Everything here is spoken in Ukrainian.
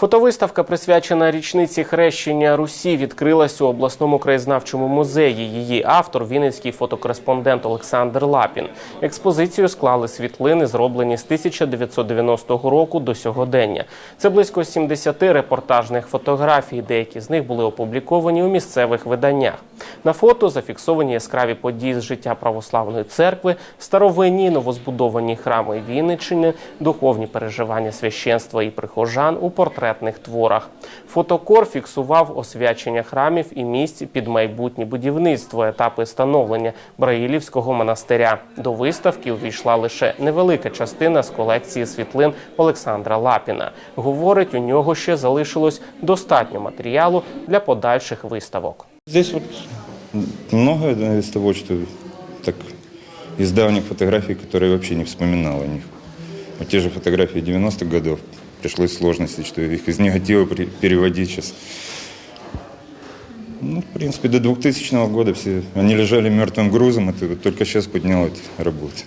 Фотовиставка, присвячена річниці хрещення Русі, відкрилась у обласному краєзнавчому музеї. Її автор вінницький фотокореспондент Олександр Лапін. Експозицію склали світлини, зроблені з 1990 року до сьогодення. Це близько 70 репортажних фотографій. Деякі з них були опубліковані у місцевих виданнях. На фото зафіксовані яскраві події з життя православної церкви, старовинні новозбудовані храми Вінниччини, духовні переживання священства і прихожан у портретних творах. Фотокор фіксував освячення храмів і місць під майбутнє будівництво, етапи становлення Браїлівського монастиря. До виставки увійшла лише невелика частина з колекції світлин Олександра Лапіна. Говорить, у нього ще залишилось достатньо матеріалу для подальших виставок. Здесь вот много из того, что так из давних фотографий, которые я вообще не вспоминал о них. Вот те же фотографии 90-х годов пришлось сложности, что их из негатива переводить сейчас. Ну, в принципе, до 2000 года все они лежали мертвым грузом, это только сейчас поднял эти работы.